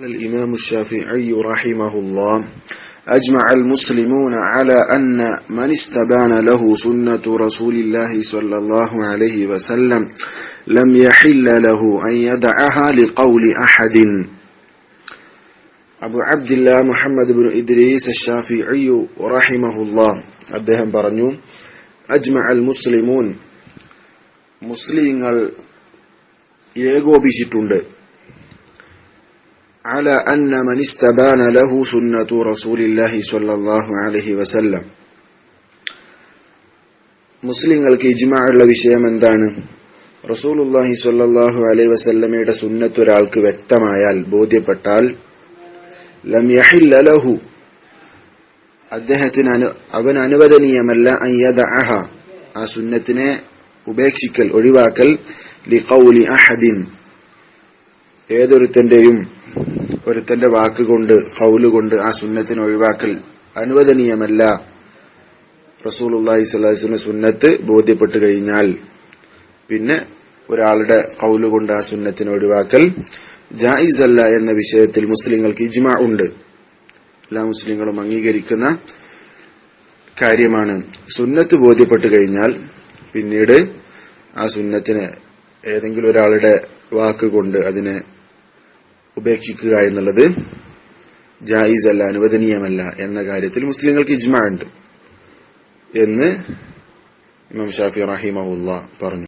قال الإمام الشافعي رحمه الله أجمع المسلمون على أن من استبان له سنة رسول الله صلى الله عليه وسلم لم يحل له أن يدعها لقول أحد. أبو عبد الله محمد بن إدريس الشافعي رحمه الله. أدهم برنيوم أجمع المسلمون. مسلمين يغو بيشتون على أن من استبان له سنة رسول الله صلى الله عليه وسلم മുസ്ലിങ്ങൾക്ക് ഇജ്മാ ഉള്ള വിഷയം എന്താണ് റസൂലുല്ലാഹി സ്വല്ലല്ലാഹു അലൈഹി വസല്ലമയുടെ സുന്നത്ത് ഒരാൾക്ക് വ്യക്തമായാൽ ബോധ്യപ്പെട്ടാൽ ലം യഹില്ല ലഹു അദ്ദേഹത്തിന് അനു അവൻ അനുവദനീയമല്ല അയ്യദഅഹ ആ സുന്നത്തിനെ ഉപേക്ഷിക്കൽ ഒഴിവാക്കൽ ലിഖൗലി അഹദിൻ ഏതൊരുത്തന്റെയും ഒരുത്തന്റെ വാക്കുകൊണ്ട് കൗലുകൊണ്ട് ആ സുന്നത്തിന് ഒഴിവാക്കൽ അനുവദനീയമല്ല. റസൂലുള്ളാഹി സ്വലാഹിന്റെ സുന്നത്ത് ബോധ്യപ്പെട്ട് കഴിഞ്ഞാൽ പിന്നെ ഒരാളുടെ കൗലുകൊണ്ട് ആ സുന്നത്തിന് ഒഴിവാക്കൽ ജായിസ് അല്ല എന്ന വിഷയത്തിൽ മുസ്ലിങ്ങൾക്ക് ഇജ്മ ഉണ്ട്. എല്ലാ മുസ്ലിങ്ങളും അംഗീകരിക്കുന്ന കാര്യമാണ്. സുന്നത്ത് ബോധ്യപ്പെട്ട് കഴിഞ്ഞാൽ പിന്നീട് ആ സുന്നത്തിന് ഏതെങ്കിലും ഒരാളുടെ വാക്കുകൊണ്ട് അതിനെ ഉപേക്ഷിക്കുക എന്നുള്ളത് ജായിസ് അല്ല അനുവദനീയമല്ല എന്ന കാര്യത്തിൽ മുസ്ലിങ്ങൾക്ക് ഇജ്മ ഉണ്ട് എന്ന് ഇമാം ഷാഫി റഹിമുല്ല പറഞ്ഞു.